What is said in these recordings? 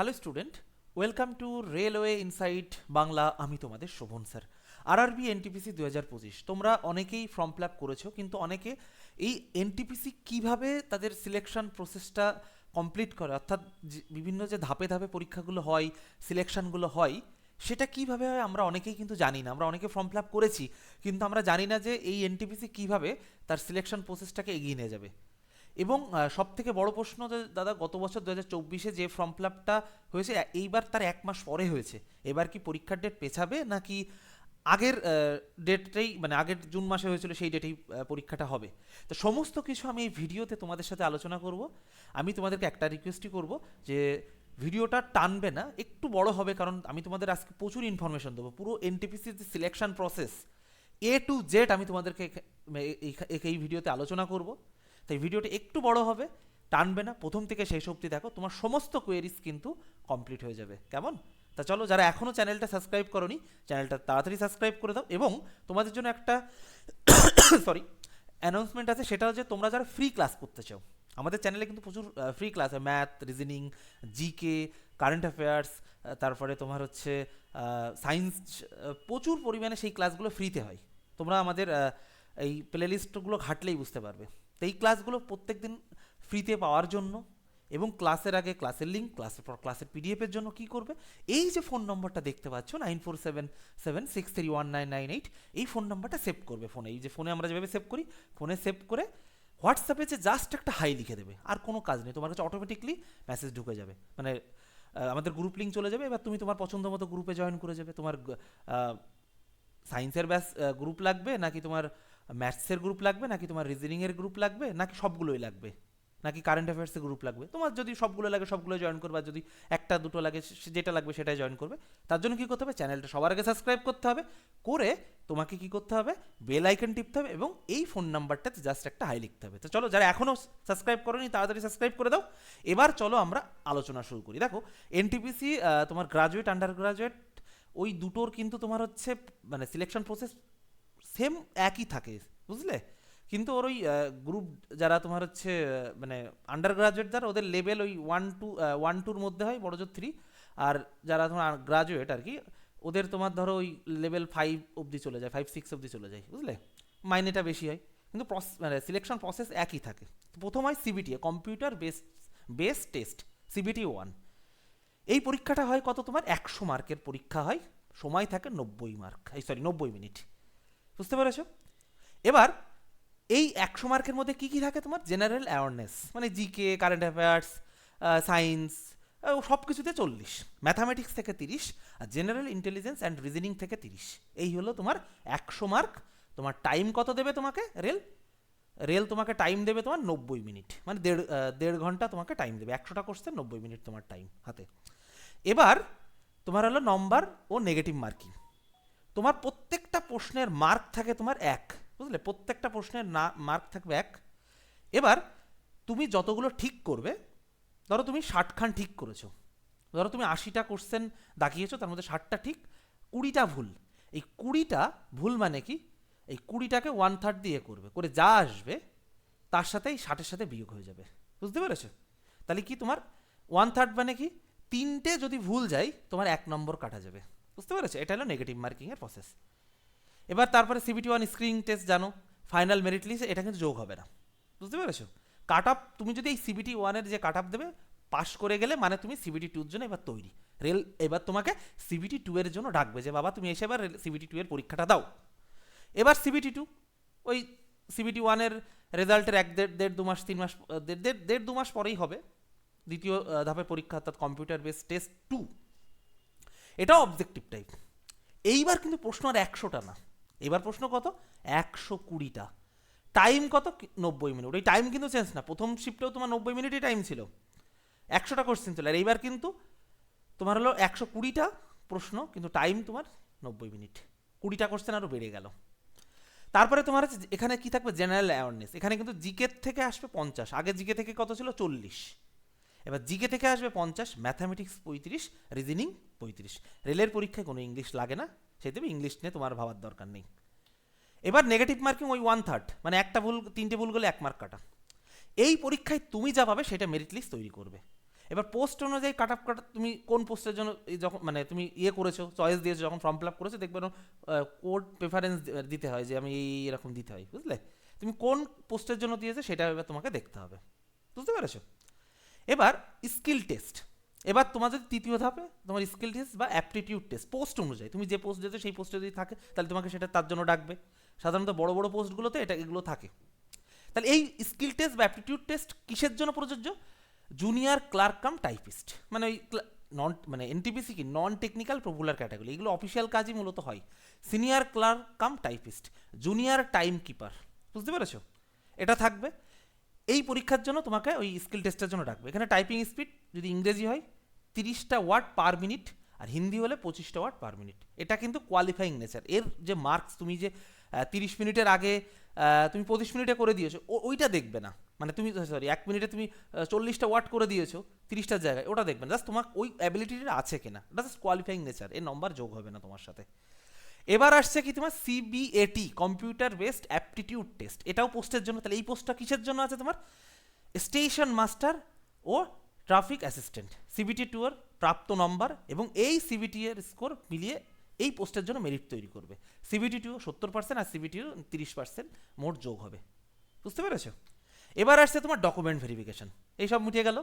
Hello student, welcome to railway insight Bangla, আমি তোমাদের Sovan sir. RRB NTPC দু হাজার পঁচিশ, তোমরা অনেকেই ফর্ম ফিল আপ করেছ, কিন্তু অনেকে এই এনটিপিসি কীভাবে তাদের সিলেকশন প্রসেসটা কমপ্লিট করে, অর্থাৎ বিভিন্ন যে ধাপে ধাপে পরীক্ষাগুলো হয় সিলেকশনগুলো হয়, সেটা কীভাবে হয় আমরা অনেকেই কিন্তু জানি না। আমরা অনেকে ফর্ম ফিল আপ করেছি, কিন্তু আমরা জানি না যে এই এনটিপিসি কীভাবে তার সিলেকশন প্রসেসটাকে এগিয়ে নিয়ে যাবে। এবং সব থেকে বড় প্রশ্ন যে, দাদা, গত বছর দু হাজার চব্বিশে যে ফর্ম ফিল আপটা হয়েছে এইবার তার এক মাস পরে হয়েছে। এবার কি পরীক্ষার ডেট পেছাবে, নাকি আগের ডেটটাই মানে আগের জুন মাসে হয়েছিল সেই ডেটেই পরীক্ষাটা হবে? তো সমস্ত কিছু আমি এই ভিডিওতে তোমাদের সাথে আলোচনা করব। আমি তোমাদেরকে একটা রিকোয়েস্টই করব যে, ভিডিওটা টানবে না, একটু বড় হবে, কারণ আমি তোমাদের আজকে প্রচুর ইনফরমেশন দেবো। পুরো এনটিপিসির যে selection process A to Z আমি তোমাদেরকে এই- এই ভিডিওতে আলোচনা করব। তাই ভিডিওটা একটু বড় হবে, টানবে না। প্রথম থেকে শেষ অবধি দেখো, তোমার সমস্ত কোয়েরিজ কিন্তু কমপ্লিট হয়ে যাবে। কেমন? তা চলো, যারা এখনও চ্যানেলটা সাবস্ক্রাইব করনি চ্যানেলটা তাড়াতাড়ি সাবস্ক্রাইব করে দাও এবং তোমাদের জন্য একটা সরি অ্যানাউন্সমেন্ট আছে, সেটা হচ্ছে তোমরা যারা ফ্রি ক্লাস করতে চাও, আমাদের চ্যানেলে কিন্তু প্রচুর ফ্রি ক্লাস হয় math reasoning GK current affairs তারপরে তোমার হচ্ছে সায়েন্স প্রচুর পরিমাণে সেই ক্লাসগুলো ফ্রিতে হয়। তোমরা আমাদের এই প্লেলিস্টগুলো ঘাটলেই বুঝতে পারবে। তো এই ক্লাসগুলো প্রত্যেক দিন ফ্রিতে পাওয়ার জন্য এবং ক্লাসের আগে ক্লাসের লিঙ্ক ক্লাসের পর ক্লাসের পিডিএফের জন্য কি করবে? এই যে ফোন নম্বরটা দেখতে পাচ্ছ nine four seven seven six three one nine nine eight এই ফোন নাম্বারটা সেভ করবে ফোনে এই যে ফোনে আমরা যেভাবে সেভ করি ফোনে সেভ করে হোয়াটসঅ্যাপে যে জাস্ট একটা হাই লিখে দেবে, আর কোনো কাজ নেই। তোমার কাছে অটোমেটিকলি মেসেজ ঢুকে যাবে। মানে আমাদের গ্রুপ লিঙ্ক চলে যাবে, এবার তুমি তোমার পছন্দ মতো গ্রুপে জয়েন করে যাবে। তোমার সায়েন্সের ব্যাস গ্রুপ লাগবে, নাকি তোমার ম্যাথসের গ্রুপ লাগবে নাকি তোমার রিজনিংয়ের গ্রুপ লাগবে, নাকি সবগুলোই লাগবে? নাকি কারেন্ট অ্যাফেয়ার্সের গ্রুপ লাগবে? তোমার যদি সবগুলো লাগে সবগুলো জয়েন করবে, যদি একটা, দুটো লাগে যেটা লাগবে সেটাই জয়েন করবে। তার জন্য কী করতে হবে? চ্যানেলটা সবার আগে সাবস্ক্রাইব করতে হবে, করে তোমাকে কি করতে হবে? বেল আইকন টিপতে হবে এবং এই ফোন নাম্বারটাতে জাস্ট একটা হাই লিখতে হবে। তো চলো, যারা এখনও সাবস্ক্রাইব করোনি, তাড়াতাড়ি সাবস্ক্রাইব করে দাও। এবার চলো আমরা আলোচনা শুরু করি। দেখো এনটিপিসি তোমার গ্রাজুয়েট আন্ডার গ্রাজুয়েট ওই দুটোর কিন্তু তোমার হচ্ছে মানে সিলেকশন প্রসেস সেম একই থাকে, বুঝলে? কিন্তু ওর ওই গ্রুপ যারা তোমার হচ্ছে মানে আন্ডার গ্রাজুয়েট যারা, ওদের লেভেল ওই ওয়ান টু ওয়ান টুর মধ্যে হয় বড় জোর থ্রি আর যারা তোমার গ্রাজুয়েট আর কি, ওদের তোমার ধরো ওই লেভেল ফাইভ অবধি চলে যায় ফাইভ সিক্স অবধি চলে যায়, বুঝলে? মাইনেটা বেশি হয়। কিন্তু মানে সিলেকশন প্রসেস একই থাকে। প্রথম হয় CBT computer base base test CBT one এই পরীক্ষাটা হয় কত তোমার? একশো মার্কের পরীক্ষা হয়। সময় থাকে নব্বই মার্ক এই সরি নব্বই মিনিট বুঝতে পেরেছ? এবার এই একশো মার্কের মধ্যে কি কি থাকে তোমার? জেনারেল অ্যাওয়ারনেস মানে জিকে কারেন্ট অ্যাফেয়ার্স সায়েন্স সব কিছুতে চল্লিশ ম্যাথামেটিক্স থেকে তিরিশ, আর জেনারেল ইন্টেলিজেন্স অ্যান্ড রিজনিং থেকে তিরিশ। এই হলো তোমার একশো মার্ক। তোমার টাইম কত দেবে তোমাকে রেল? রেল তোমাকে টাইম দেবে তোমার নব্বই মিনিট মানে দেড় দেড় ঘণ্টা তোমাকে টাইম দেবে। একশোটা কোশ্চেন নব্বই মিনিট তোমার টাইম হাতে। এবার তোমার হলো নম্বর ও নেগেটিভ মার্কিং তোমার প্রত্যেকটা প্রশ্নের মার্ক থাকে তোমার এক, বুঝলে? প্রত্যেকটা প্রশ্নের না মার্ক থাকবে এক। এবার তুমি যতগুলো ঠিক করবে, ধরো তুমি ষাটখান ঠিক করেছ। ধরো তুমি আশিটা কোশ্চেন দাগিয়েছো, তার মধ্যে ষাটটা ঠিক, কুড়িটা ভুল। এই কুড়িটা ভুল মানে কি? এই কুড়িটাকে ওয়ান থার্ড দিয়ে করবে, করে যা আসবে, তার সাথে এই ষাটের সাথে বিয়োগ হয়ে যাবে। বুঝতে পেরেছ? তাহলে কি তোমার ওয়ান থার্ড মানে কি? তিনটে যদি ভুল যায়, তোমার এক নম্বর কাটা যাবে। বুঝতে পেরেছ? এটা হলো নেগেটিভ মার্কিংয়ের প্রসেস এবার তারপরে সিবিটি ওয়ান স্ক্রিনিং টেস্ট জানো ফাইনাল মেরিট লিস্ট এটা কিন্তু যোগ হবে না। বুঝতে পেরেছ? কাট আপ তুমি যদি এই সিবিটি ওয়ানের যে কাট আপ দেবে পাশ করে গেলে মানে তুমি সিবিটি টুর জন্য এবার তৈরি। রেল এবার তোমাকে সিবিটি টু এর জন্য ডাকবে যে, বাবা, তুমি এসে এবার সিবিটি টু এর পরীক্ষাটা দাও। এবার সিবিটি টু ওই সিবিটি ওয়ানের রেজাল্টের এক দেড় দেড় দু মাস, তিন মাস, দেড় দেড় দেড় দু মাস পরেই হবে। দ্বিতীয় ধাপের পরীক্ষা, অর্থাৎ কম্পিউটার বেস টেস্ট টু এটাও অবজেক্টিভ টাইপ এইবার কিন্তু প্রশ্ন আর একশোটা না। এবার প্রশ্ন কত? একশো কুড়িটা। টাইম কত? নব্বই মিনিট ওই টাইম কিন্তু চেঞ্জ না। প্রথম শিফটেও তোমার নব্বই মিনিটই টাইম ছিল। একশোটা কোশ্চেন ছিল। আর এইবার কিন্তু তোমার হলো একশো কুড়িটা প্রশ্ন, কিন্তু টাইম তোমার নব্বই মিনিট কুড়িটা কোশ্চেন আরও বেড়ে গেল। তারপরে তোমার হচ্ছে এখানে কি থাকবে? জেনারেল অ্যাওয়ারনেস এখানে কিন্তু জিকের থেকে আসবে পঞ্চাশ। আগে জিকে থেকে কত ছিল? চল্লিশ। এবার জিকে থেকে আসবে পঞ্চাশ ম্যাথামেটিক্স পঁয়ত্রিশ রিজনিং পঁয়ত্রিশ। রেলের পরীক্ষায় কোনো ইংলিশ লাগে না সেতে ইংলিশ নিয়ে তোমার ভাবার দরকার নেই। এবার নেগেটিভ মার্কিং ওই ওয়ান থার্ড মানে একটা ভুল, তিনটে ভুল গেলে এক মার্ক কাটা। এই পরীক্ষায় তুমি যা পাবে সেটা মেরিট লিস্ট তৈরি করবে। এবার পোস্ট অনুযায়ী কাট আপ কাটা তুমি কোন পোস্টের জন্য যখন মানে তুমি ইয়ে করেছ চয়েস দিয়েছ, যখন ফর্ম ফিল আপ করেছ, দেখবে কোড প্রেফারেন্স দিতে হয় যে আমি এই এরকম দিতে হয়, বুঝলে? তুমি কোন পোস্টের জন্য দিয়েছ সেটা এবার তোমাকে দেখতে হবে। বুঝতে পেরেছ? এবার স্কিল টেস্ট এবার তোমার যদি তৃতীয় ধাপে তোমার স্কিল টেস্ট বা অ্যাপটিটিউড টেস্ট পোস্ট অনুযায়ী, তুমি যে পোস্ট দিয়েছ সেই পোস্টে যদি থাকে, তাহলে তোমাকে সেটা তার জন্য ডাকবে। সাধারণত বড় বড় পোস্টগুলোতে এটা এগুলো থাকে। তাহলে এই স্কিল টেস্ট বা অ্যাপটিটিউড টেস্ট কিসের জন্য প্রযোজ্য? জুনিয়র ক্লার্ক কাম টাইপিস্ট মানে ওই নন মানে এনটিপিসি কি? নন টেকনিক্যাল পপুলার ক্যাটাগরি এগুলো অফিসিয়াল কাজই মূলত হয়। Senior clerk cum typist junior time keeper বুঝতে পেরেছ? এটা থাকবে। এই পরীক্ষার জন্য তোমাকে ওই স্কিল টেস্টের জন্য ডাকবে। এখানে টাইপিং স্পিড যদি ইংরেজি হয়, তিরিশটা ওয়ার্ড পার মিনিট আর হিন্দি হলে পঁচিশটা ওয়ার্ড পার মিনিট এটা কিন্তু কোয়ালিফাইং নেচার এর যে মার্কস তুমি যে তিরিশ মিনিটের আগে তুমি পঁচিশ মিনিটে করে দিয়েছ ওইটা দেখবে না। মানে তুমি সরি এক মিনিটে তুমি চল্লিশটা ওয়ার্ড করে দিয়েছ তিরিশটার জায়গায়, ওটা দেখবে না। জাস্ট তোমার ওই অ্যাবিলিটিটা আছে কিনা। জাস্ট কোয়ালিফাইং নেচার এর নম্বর যোগ হবে না তোমার সাথে। এবার আসছে কি তোমার CBAT computer based aptitude test এটাও পোস্টের জন্য, তাহলে এই পোস্টটা কিসের জন্য আছে তোমার? স্টেশন মাস্টার ও ট্রাফিক অ্যাসিস্ট্যান্ট সিবিটি টুর প্রাপ্ত নম্বর এবং এই সিবিটি এর স্কোর মিলিয়ে এই পোস্টের জন্য মেরিট তৈরি করবে। সিবিটি টু সত্তর পার্সেন্ট আর সিবিটি তিরিশ পার্সেন্ট মোট যোগ হবে। বুঝতে পেরেছ? এবার আসছে তোমার ডকুমেন্ট ভেরিফিকেশন এইসব মিটিয়ে গেল।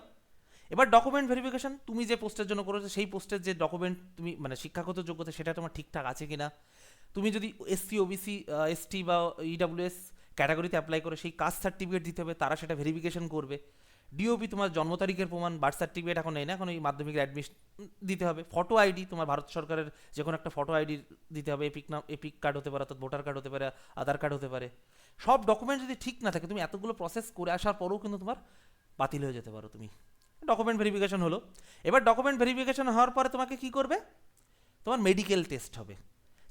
এবার ডকুমেন্ট ভেরিফিকেশন তুমি যে পোস্টের জন্য করেছ, সেই পোস্টের যে ডকুমেন্ট তুমি মানে শিক্ষাগত যোগ্যতা, সেটা তোমার ঠিকঠাক আছে কিনা? তুমি যদি এসসি ওবিসি এসটি বা ইডাব্লিউএস ক্যাটাগরিতে অ্যাপ্লাই করে, সেই কাস্ট সার্টিফিকেট দিতে হবে, তারা সেটা ভেরিফিকেশন করবে। ডিওপি তোমার জন্ম তারিখের প্রমাণ বার্থ সার্টিফিকেট এখন নেই না, এখন ওই মাধ্যমিকের অ্যাডমিশন দিতে হবে। ফটো আইডি তোমার ভারত সরকারের যে কোনো একটা ফটো আইডি দিতে হবে এপিক নাম এপিক কার্ড হতে পারে, অর্থাৎ ভোটার কার্ড হতে পারে আধার কার্ড হতে পারে। সব ডকুমেন্ট যদি ঠিক না থাকে, তুমি এতগুলো প্রসেস করে আসার পরেও কিন্তু তোমার বাতিল হয়ে যেতে পারো তুমি। ডকুমেন্ট ভেরিফিকেশন হলো। এবার ডকুমেন্ট ভেরিফিকেশন হওয়ার পরে তোমাকে কি করবে? তোমার মেডিকেল টেস্ট হবে।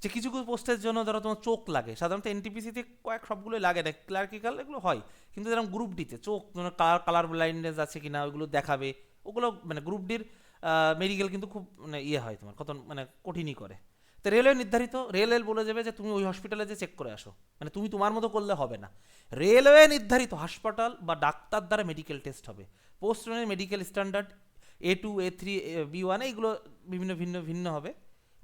যে কিছু কিছু পোস্টের জন্য ধরো তোমার চোখ লাগে, সাধারণত এনটিপিসিতে কয়েক সবগুলোই লাগে না ক্লার্কিক্যাল এগুলো হয়, কিন্তু যেরকম গ্রুপ ডিতে চোখ কালার কালার ব্লাইন্ডনেস আছে কি না ওইগুলো দেখাবে, ওগুলো মানে গ্রুপ ডির মেডিকেল কিন্তু খুব মানে ইয়ে হয় তোমার, কত মানে কঠিনই করে। তো রেলওয়ে নির্ধারিত রেলওয়ে বলে যাবে যে তুমি ওই হসপিটালে যে চেক করে আসো মানে তুমি তোমার মতো করলে হবে না। রেলওয়ে নির্ধারিত হাসপাতাল বা ডাক্তার দ্বারা মেডিকেল টেস্ট হবে। Post medical standard A two A three B one এইগুলো বিভিন্ন ভিন্ন ভিন্ন হবে।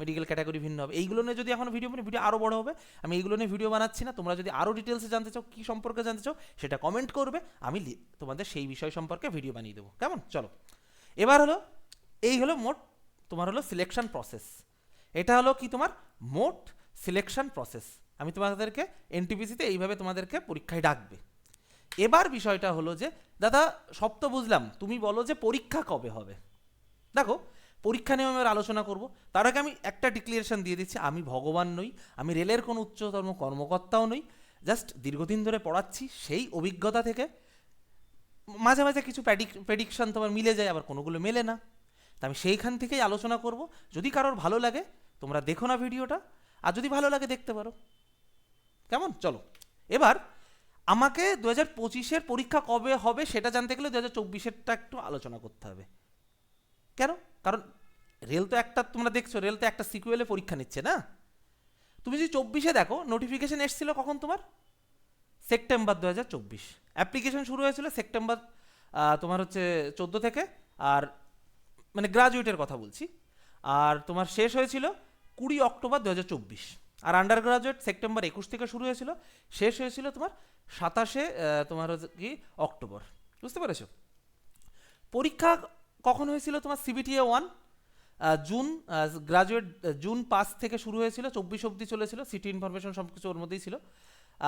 মেডিকেল ক্যাটাগরি ভিন্ন হবে। এইগুলো নিয়ে যদি এখন ভিডিও বানি ভিডিও আরও বড় হবে। আমি এইগুলো নিয়ে ভিডিও বানাচ্ছি না। তোমরা যদি আরও ডিটেলসে জানতে চাও, কী সম্পর্কে জানতে চাও, সেটা কমেন্ট করবে। আমি তোমাদের সেই বিষয় সম্পর্কে ভিডিও বানিয়ে দেবো। কেমন? চলো। এবার হলো, এই হলো মোট, তোমার হলো সিলেকশন প্রসেস এটা হলো কি তোমার? মোট সিলেকশন প্রসেস আমি তোমাদেরকে এনটিপিসিতে এইভাবে তোমাদেরকে পরীক্ষায় ডাকবে। এবার বিষয়টা হলো যে, দাদা, সব তো বুঝলাম। তুমি বলো যে পরীক্ষা কবে হবে? দেখো পরীক্ষা নিয়ে আমি আলোচনা করব। তার আগে আমি একটা ডিক্লারেশন দিয়ে দিচ্ছি, আমি ভগবান নই, আমি রেলের কোনো উচ্চতম কর্মকর্তাও নই জাস্ট দীর্ঘদিন ধরে পড়াচ্ছি সেই অভিজ্ঞতা থেকে। মাঝে মাঝে কিছু প্রেডিকশন তোমার মিলে যায়, আবার কোনোগুলো মেলে না। তা আমি সেইখান থেকেই আলোচনা করব। যদি কারোর ভালো লাগে, তোমরা দেখো না ভিডিওটা, আর যদি ভালো লাগে দেখতে পারো। কেমন? চলো। এবার, আমাকে দু হাজার পঁচিশের পরীক্ষা কবে হবে সেটা জানতে গেলে দু হাজার চব্বিশেরটা একটু আলোচনা করতে হবে। কেন? কারণ রেল তো একটা, তোমরা দেখছ, রেল তো একটা সিকুয়েলে পরীক্ষা নিচ্ছে না? তুমি যদি চব্বিশে দেখো নোটিফিকেশন এসেছিল কখন তোমার? সেপ্টেম্বর দু হাজার চব্বিশ। অ্যাপ্লিকেশন শুরু হয়েছিল সেপ্টেম্বর তোমার হচ্ছে চোদ্দ থেকে, আর মানে গ্রাজুয়েটের কথা বলছি। আর তোমার শেষ হয়েছিল কুড়ি অক্টোবর দু হাজার চব্বিশ। আর আন্ডার গ্রাজুয়েট সেপ্টেম্বর একুশ থেকে শুরু হয়েছিল, শেষ হয়েছিল তোমার সাতাশে তোমার হচ্ছে কি, অক্টোবর। বুঝতে পেরেছ? পরীক্ষা কখন হয়েছিল তোমার সিবিটিএ ওয়ান জুন গ্রাজুয়েট জুন পাঁচ থেকে শুরু হয়েছিল, চব্বিশ অবধি চলেছিল সিটি ইনফরমেশন সব কিছু ওর মধ্যেই ছিল।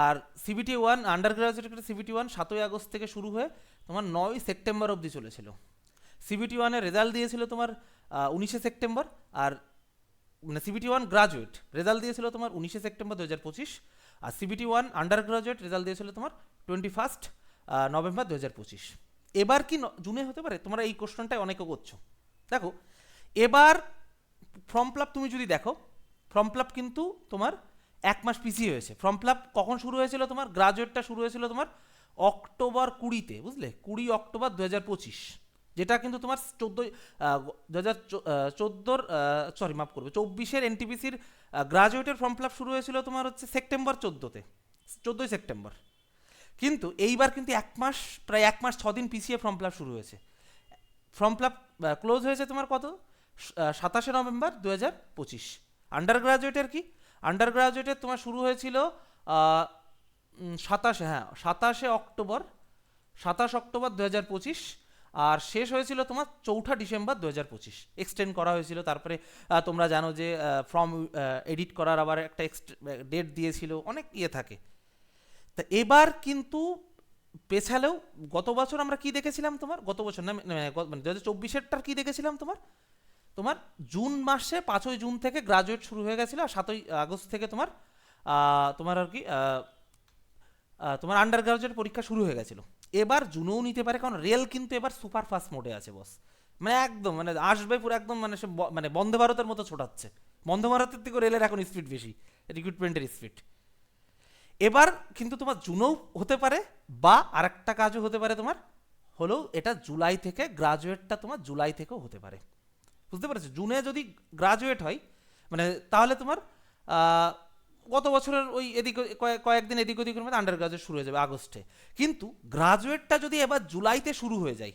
আর সিবিটি ওয়ান আন্ডার গ্রাজুয়েটের সিবিটি ওয়ান সাতই আগস্ট থেকে শুরু হয়ে তোমার নয় সেপ্টেম্বর অবধি চলেছিল। সিবিটি ওয়ানের রেজাল্ট দিয়েছিল তোমার উনিশে সেপ্টেম্বর, আর মানে সিবিটি ওয়ান গ্রাজুয়েট রেজাল্ট দিয়েছিল তোমার উনিশে সেপ্টেম্বর দু হাজার পঁচিশ, আর CBT one under graduate result দিয়েছিল তোমার টোয়েন্টি ফার্স্ট নভেম্বর দু হাজার পঁচিশ। এবার কি জুনে হতে পারে? তোমরা এই কোশ্চেনটাই অনেকে করছ। দেখো, এবার ফর্ম ফিল তুমি যদি দেখো ফর্ম ফিল কিন্তু তোমার এক মাস পিছিয়ে হয়েছে। ফর্ম ফিল কখন শুরু হয়েছিল তোমার? গ্রাজুয়েটটা শুরু হয়েছিল তোমার অক্টোবর কুড়িতে, বুঝলে? কুড়ি অক্টোবর দু হাজার পঁচিশ, যেটা কিন্তু তোমার চোদ্দোই দু হাজার চোদ্দোর সরি মাফ করবে, চব্বিশের এনটিপিসির গ্রাজুয়েটের ফর্ম ফিল শুরু হয়েছিল তোমার হচ্ছে সেপ্টেম্বর চোদ্দোতে, চোদ্দোই সেপ্টেম্বর। কিন্তু এইবার কিন্তু এক মাস, প্রায় এক মাস, ছদিন পিছিয়ে ফর্ম ফিল শুরু হয়েছে। ফর্ম ফিল ক্লোজ হয়েছে তোমার কত? সাতাশে নভেম্বর দু হাজার পঁচিশ। আন্ডার গ্রাজুয়েটের কি? আন্ডার গ্রাজুয়েটের তোমার শুরু হয়েছিল সাতাশে হ্যাঁ সাতাশে অক্টোবর, সাতাশ অক্টোবর দু হাজার পঁচিশ আর শেষ হয়েছিল তোমার চৌঠা ডিসেম্বর দু হাজার পঁচিশ। এক্সটেন্ড করা হয়েছিল, তারপরে তোমরা জানো যে ফর্ম এডিট করার আবার একটা ডেট দিয়েছিল, অনেক ইয়ে থাকে। তা এবার কিন্তু পেছালেও গত বছর আমরা কি দেখেছিলাম তোমার? গত বছর না মানে দু হাজার চব্বিশেরটার কী দেখেছিলাম তোমার? তোমার জুন মাসে পাঁচই জুন থেকে গ্রাজুয়েট শুরু হয়ে গেছিল আর সাতই আগস্ট থেকে তোমার তোমার আর কি তোমার আন্ডার গ্রাজুয়েট পরীক্ষা শুরু হয়ে গেছিল। এবার জুনেও নিতে পারে, কারণ রেল কিন্তু এবার সুপার ফাস্ট মোডে আছে বস মানে একদম মানে আসবে পুরো একদম মানে সে মানে বন্দে ভারতের মতো ছোটাচ্ছে। বন্দে ভারতের থেকে রেলের এখন স্পিড বেশি রিক্রুটমেন্টের স্পিড এবার কিন্তু তোমার জুনেও হতে পারে বা আরেকটা কাজও হতে পারে তোমার হলেও এটা জুলাই থেকে গ্রাজুয়েটটা তোমার জুলাই থেকেও হতে পারে। বুঝতে পেরেছ? জুনে যদি গ্রাজুয়েট হয় মানে তাহলে তোমার গত বছরের ওই এদিক কয়েকদিন এদিক ওদিকের মধ্যে আন্ডার গ্রাজুয়েট শুরু হয়ে যাবে আগস্টে। কিন্তু গ্রাজুয়েটটা যদি এবার জুলাইতে শুরু হয়ে যায়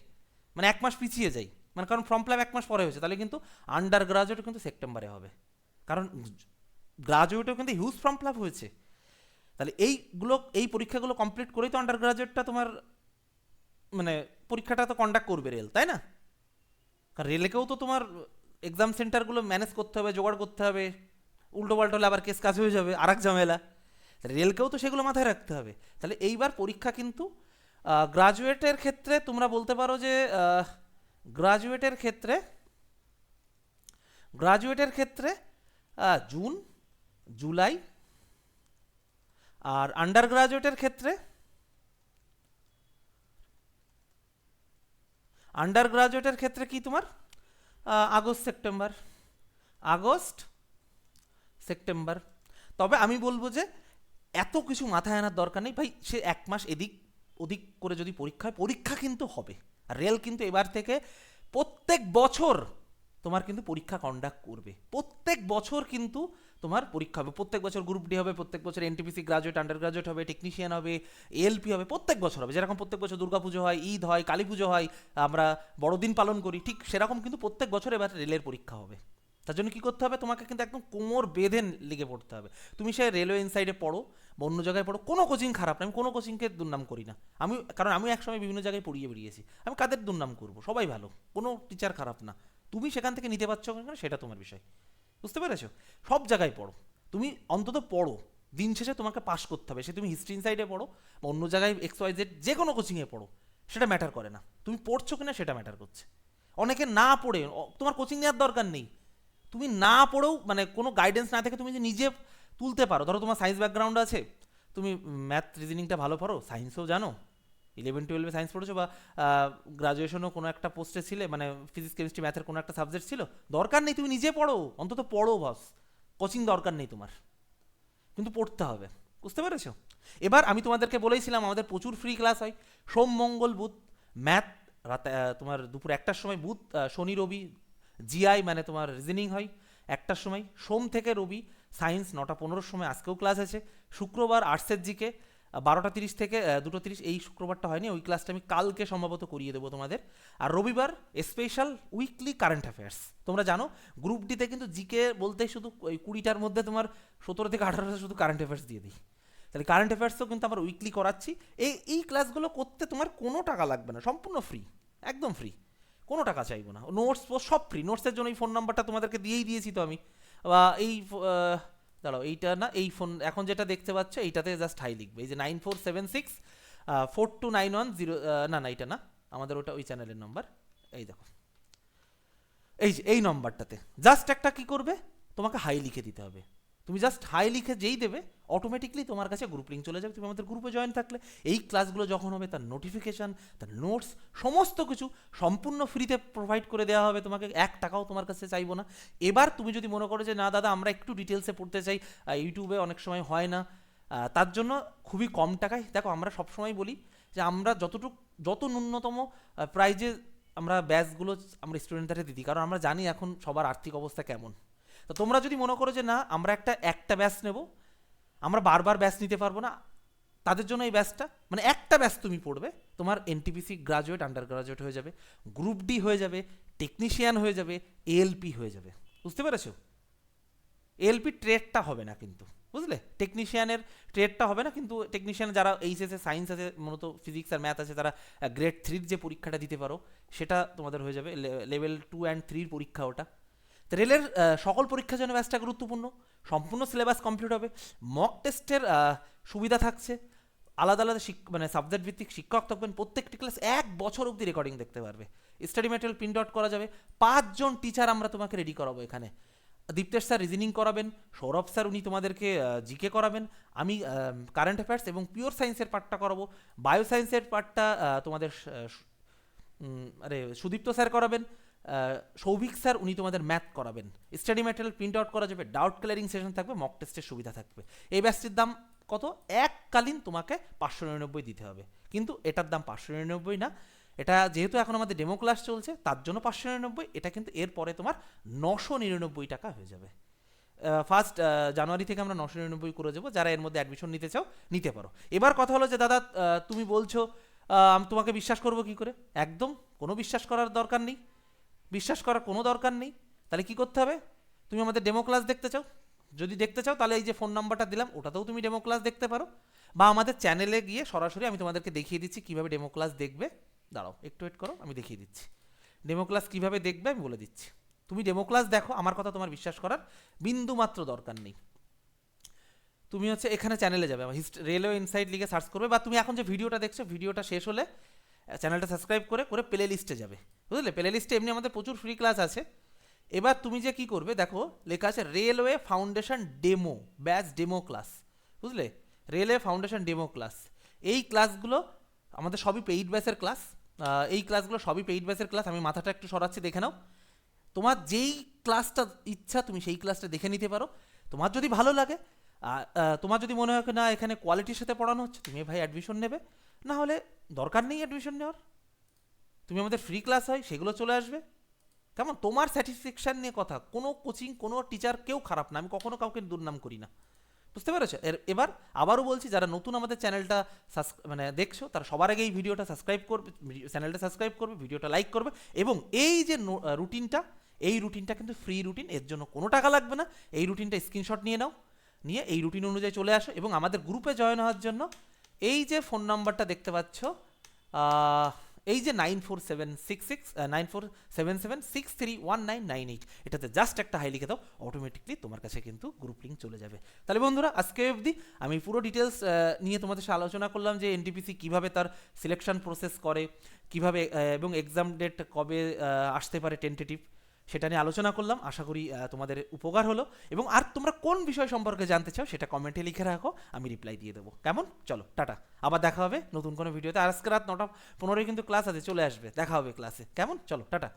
মানে এক মাস পিছিয়ে যায় মানে কারণ ফর্ম ফিল এক মাস পরে হয়েছে, তাহলে কিন্তু আন্ডার গ্রাজুয়েট কিন্তু সেপ্টেম্বরে হবে। কারণ গ্রাজুয়েটেও কিন্তু হিউজ ফর্ম ফিল হয়েছে। তাহলে এইগুলো, এই পরীক্ষাগুলো কমপ্লিট করেই তো আন্ডার গ্রাজুয়েটটা তোমার মানে পরীক্ষাটা তো কন্ডাক্ট করবে রেল তাই না? কারণ রেলেকেও তো তোমার এক্সাম সেন্টারগুলো ম্যানেজ করতে হবে, জোগাড় করতে হবে, উল্টো পাল্টো হলে আবার কেস কাজ হয়ে যাবে আর এক ঝামেলা রেলকেও তো সেগুলো মাথায় রাখতে হবে। তাহলে এইবার পরীক্ষা কিন্তু গ্রাজুয়েটের ক্ষেত্রে তোমরা বলতে পারো যে গ্রাজুয়েটের ক্ষেত্রে গ্রাজুয়েটের ক্ষেত্রে জুন, জুলাই আর আন্ডার গ্রাজুয়েটের ক্ষেত্রে? আন্ডার গ্রাজুয়েটের ক্ষেত্রে কি তোমার? August, September. August, September. তবে আমি বলব যে এত কিছু মাথায় আনার দরকার নেই। ভাই, সে এক মাস এদিক, ওদিক করে যদি পরীক্ষা হয় পরীক্ষা কিন্তু হবে। আর রেল কিন্তু এবার থেকে প্রত্যেক বছর তোমার কিন্তু পরীক্ষা কন্ডাক্ট করবে। প্রত্যেক বছর কিন্তু তোমার পরীক্ষা হবে। প্রত্যেক বছর গ্রুপ ডি হবে, প্রত্যেক বছর এনটিপিসি গ্রাজুয়েট আন্ডার গ্রাজুয়েট হবে টেকনিশিয়ান হবে এলপি হবে, প্রত্যেক বছর হবে। যেরকম প্রত্যেক বছর দুর্গাপুজো হয়, ঈদ হয়, কালী পুজো হয়, আমরা বড়দিন পালন করি, ঠিক সেরকম কিন্তু প্রত্যেক বছর এবার রেলের পরীক্ষা হবে। তার জন্য কী করতে হবে? তোমাকে কিন্তু একদম কোমর বেঁধে লেগে পড়তে হবে। তুমি সে রেলওয়ে ইনসাইডে পড়ো, বা অন্য জায়গায় পড়ো, কোনো কোচিং খারাপ না। আমি কোনো কোচিংকে দুর্নাম করি না। আমি, কারণ আমি একসময় বিভিন্ন জায়গায় পড়িয়ে বেরিয়েছি আমি কাদের দুর্নাম করব? সবাই ভালো। কোনো টিচার খারাপ না। তুমি সেখান থেকে নিতে পারছ না সেটা তোমার বিষয়। বুঝতে পেরেছ? সব জায়গায় পড়ো। তুমি অন্তত পড়ো। দিন শেষে তোমাকে পাস করতে হবে। সে তুমি হিস্ট্রি ইনসাইডে পড়ো বা অন্য জায়গায় এক্স ওয়াই জেড যে কোনো কোচিংয়ে পড়ো। সেটা ম্যাটার করে না। তুমি পড়ছো কিনা সেটা ম্যাটার করছে। অনেকে না পড়ে তোমার কোচিং নেওয়ার দরকার নেই। তুমি না পড়েও মানে কোনো গাইডেন্স না থেকে তুমি যে নিজে তুলতে পারো। ধরো তোমার সায়েন্স ব্যাকগ্রাউন্ড আছে। তুমি ম্যাথ রিজনিংটা ভালো পারো সায়েন্সও জানো। ইলেভেন টুয়েলভে সায়েন্স পড়েছো বা গ্রাজুয়েশনও কোনো একটা পোস্টে ছিলে মানে ফিজিক্স কেমিস্ট্রি ম্যাথের কোনো একটা সাবজেক্ট ছিল? দরকার নেই, তুমি নিজে পড়ো, অন্তত পড়ো বস কোচিং দরকার নেই তোমার। কিন্তু পড়তে হবে, বুঝতে পেরেছ? এবার আমি তোমাদেরকে বলেইছিলাম আমাদের প্রচুর ফ্রি ক্লাস হয়। সোম, মঙ্গল, বুধ ম্যাথ রাতে তোমার দুপুর একটার সময় বুধ শনি, রবি জিআই মানে তোমার রিজনিং হয় একটার সময়। সোম থেকে রবি সায়েন্স নটা পনেরোর সময় আজকেও ক্লাস আছে। শুক্রবার আর্টসের জিকে বারোটা তিরিশ থেকে দুটো তিরিশ এই শুক্রবারটা হয়নি, ওই ক্লাসটা আমি কালকে সম্ভবত করিয়ে দেবো তোমাদের। আর রবিবার স্পেশাল উইকলি কারেন্ট অ্যাফেয়ার্স তোমরা জানো গ্রুপ ডিতে কিন্তু জিকে বলতে শুধু ওই কুড়িটার মধ্যে তোমার সতেরো থেকে আঠারোটা শুধু কারেন্ট অ্যাফেয়ার্স দিয়ে দিই। তাহলে কারেন্ট অ্যাফেয়ার্সও কিন্তু আমরা উইকলি করাচ্ছি। এই এই ক্লাসগুলো করতে তোমার কোনো টাকা লাগবে না, সম্পূর্ণ ফ্রি একদম ফ্রি কোনো টাকা চাইব না। নোটস সব ফ্রি নোটসের জন্য এই ফোন নাম্বারটা তোমাদেরকে দিয়েই দিয়েছি তো আমি। বা এই দাঁড়াও, এইটা না, এই ফোন এখন যেটা দেখতে পাচ্ছ, এইটাতে জাস্ট হাই লিখবে। এই যে nine four seven six four two nine one zero না না, এইটা না, আমাদের ওটা ওই চ্যানেলের নম্বর এই দেখো, এই যে, এই নম্বরটাতে জাস্ট একটা কি করবে? তোমাকে হাই লিখে দিতে হবে। তুমি জাস্ট হাই লিখে যেই দেবে অটোমেটিকলি তোমার কাছে গ্রুপ লিঙ্ক চলে যাবে, তুমি আমাদের গ্রুপে জয়েন থাকলে। এই ক্লাসগুলো যখন হবে, তার নোটিফিকেশান তার নোটস সমস্ত কিছু সম্পূর্ণ ফ্রিতে প্রোভাইড করে দেওয়া হবে তোমাকে। এক টাকাও তোমার কাছে চাইব না। এবার তুমি যদি মনে করো যে, না দাদা, আমরা একটু ডিটেলসে পড়তে চাই। ইউটিউবে অনেক সময় হয় না। তার জন্য খুবই কম টাকায়, দেখো আমরা সবসময় বলি যে, আমরা যতটুকু, যত ন্যূনতম প্রাইজে আমরা ব্যাচগুলো আমরা স্টুডেন্টদের দিই, কারণ আমরা জানি এখন সবার আর্থিক অবস্থা কেমন। তো তোমরা যদি মনে করো যে, না, আমরা একটা একটা ব্যাচ নেব আমরা বারবার ব্যাচ নিতে পারব না। তাদের জন্য এই ব্যাচটা মানে একটা ব্যাচ তুমি পড়বে, তোমার এনটিপিসি গ্রাজুয়েট আন্ডার গ্রাজুয়েট হয়ে যাবে গ্রুপ ডি হয়ে যাবে টেকনিশিয়ান হয়ে যাবে এএলপি হয়ে যাবে। বুঝতে পেরেছ? এলপি ট্রেডটা হবে না কিন্তু, বুঝলে? টেকনিশিয়ানের ট্রেডটা হবে না কিন্তু টেকনিশিয়ান যারা এইচএসে সায়েন্স আছে, মূলত ফিজিক্স আর ম্যাথ আছে, তারা গ্রেড থ্রির যে পরীক্ষাটা দিতে পারো, সেটা তোমাদের হয়ে যাবে লেভেল টু অ্যান্ড থ্রির পরীক্ষা ওটা। রেলের সকল পরীক্ষার জন্য ব্যাচটা গুরুত্বপূর্ণ। সম্পূর্ণ সিলেবাস কমপ্লিট হবে। মক টেস্টের সুবিধা থাকছে। আলাদা আলাদা মানে সাবজেক্ট ভিত্তিক শিক্ষক থাকবেন। প্রত্যেকটি ক্লাস এক বছর অবধি রেকর্ডিং দেখতে পারবে। স্টাডি ম্যাটেরিয়াল প্রিন্ট আউট করা যাবে। পাঁচজন টিচার আমরা তোমাকে রেডি করাবো এখানে। দীপ্তেশ স্যার রিজনিং করাবেন। সৌরভ স্যার উনি তোমাদেরকে জিকে করাবেন। আমি কারেন্ট অ্যাফেয়ার্স এবং পিওর সায়েন্সের পার্টটা করাবো। বায়ো সায়েন্সের পার্টটা তোমাদের আরে সুদীপ্ত স্যার করাবেন। সৌভিক স্যার, উনি তোমাদের ম্যাথ করাবেন। স্টাডি ম্যাটেরিয়াল প্রিন্ট আউট করা যাবে ডাউট ক্লিয়ারিং সেশন থাকবে মক টেস্টের সুবিধা থাকবে। এই ব্যাচটির দাম কত? এককালীন তোমাকে পাঁচশো নিরানব্বই দিতে হবে। কিন্তু এটার দাম পাঁচশো নিরানব্বই না। এটা যেহেতু এখন আমাদের ডেমো ক্লাস চলছে, তার জন্য পাঁচশো নিরানব্বই, এটা কিন্তু এরপরে তোমার নশো নিরানব্বই টাকা হয়ে যাবে। ফার্স্ট জানুয়ারি থেকে আমরা নশো নিরানব্বই করে দেবো। যারা এর মধ্যে অ্যাডমিশন নিতে চাও, নিতে পারো। এবার কথা হলো যে, দাদা তুমি বলছো আমি তোমাকে বিশ্বাস করব কি করে? একদম, কোনো বিশ্বাস করার দরকার নেই। বিশ্বাস করার কোনো দরকার নেই। তাহলে কি করতে হবে? তুমি আমাদের ডেমো ক্লাস দেখতে চাও? যদি দেখতে চাও, তাহলে এই যে ফোন নাম্বারটা দিলাম, ওটাতেও তুমি ডেমো ক্লাস দেখতে পারো। বা আমাদের চ্যানেলে গিয়ে সরাসরি আমি তোমাদেরকে দেখিয়ে দিচ্ছি কীভাবে ডেমো ক্লাস দেখবে। দাঁড়াও, একটু ওয়েট করো, আমি দেখিয়ে দিচ্ছি। ডেমো ক্লাস কীভাবে দেখবে, আমি বলে দিচ্ছি। তুমি ডেমো ক্লাস দেখো, আমার কথা তোমার বিশ্বাস করার বিন্দু মাত্র দরকার নেই। তুমি হচ্ছে এখানে চ্যানেলে যাবে হিস্ট রেলওয়ে ইনসাইড লিগে সার্চ করবে। বা তুমি এখন যে ভিডিওটা দেখছ ভিডিওটা শেষ হলে চ্যানেলটা সাবস্ক্রাইব করে করে প্লে লিস্টে যাবে, বুঝলে? প্লে লিস্টে এমনি আমাদের প্রচুর ফ্রি ক্লাস আছে। এবার তুমি যে কি করবে, দেখো, লেখা আছে railway foundation demo batch demo class বুঝলে? রেলওয়ে ফাউন্ডেশন ডেমো ক্লাস এই ক্লাসগুলো আমাদের সবই পেইড ব্যাচের ক্লাস এই ক্লাসগুলো সবই পেইড ব্যাচের ক্লাস আমি মাথাটা একটু সরাচ্ছি, দেখে নাও। তোমার যেই ক্লাসটা ইচ্ছা, তুমি সেই ক্লাসটা দেখে নিতে পারো। তোমার যদি ভালো লাগে তোমার যদি মনে হয় না, এখানে কোয়ালিটির সাথে পড়ানো হচ্ছে, তুমি ভাই অ্যাডমিশন নেবে। না হলে দরকার নেই অ্যাডমিশন নেওয়ার? তুমি আমাদের ফ্রি ক্লাস হয়, সেগুলো চলে আসবে? কেমন? তোমার স্যাটিসফ্যাকশান নিয়ে কথা। কোনো কোচিং কোনো টিচার কেউ খারাপ না। আমি কখনো কাউকে দুর্নাম করি না। বুঝতে পেরেছ? এর, এবার আবারও বলছি, যারা নতুন আমাদের চ্যানেলটা মানে দেখছ, তারা সবার আগে এই ভিডিওটা সাবস্ক্রাইব করবে চ্যানেলটা সাবস্ক্রাইব করবে ভিডিওটা লাইক করবে এবং এই যে রুটিনটা এই রুটিনটা কিন্তু ফ্রি রুটিন এর জন্য কোনো টাকা লাগবে না। এই রুটিনটা স্ক্রিনশট নিয়ে নাও। নিয়ে এই রুটিন অনুযায়ী চলে আসো এবং আমাদের গ্রুপে জয়েন হওয়ার জন্য এই যে ফোন নাম্বারটা দেখতে পাচ্ছ এই যে nine four seven six six nine four seven seven six three one nine nine eight এটাতে জাস্ট একটা হাই লিখে দাও অটোমেটিকলি তোমার কাছে কিন্তু গ্রুপ লিঙ্ক চলে যাবে। তাহলে বন্ধুরা, আজকে অবধি আমি পুরো ডিটেলস নিয়ে তোমাদের সাথে আলোচনা করলাম যে এনটিপিসি কীভাবে তার সিলেকশন প্রসেস করে, কীভাবে এবং এক্সাম ডেট কবে আসতে পারে টেন্টেটিভ সেটা নিয়ে আলোচনা করলাম। আশা করি তোমাদের উপকার হলো। এবং আর তোমরা কোন বিষয় সম্পর্কে জানতে চাও সেটা কমেন্টে লিখে রাখো, আমি রিপ্লাই দিয়ে দেবো। কেমন? চলো, টাটা। আবার দেখা হবে নতুন কোনো ভিডিওতে আজকে রাত নটা পনেরোই কিন্তু ক্লাস আছে, চলে আসবে। দেখা হবে ক্লাসে কেমন? চলো, টাটা।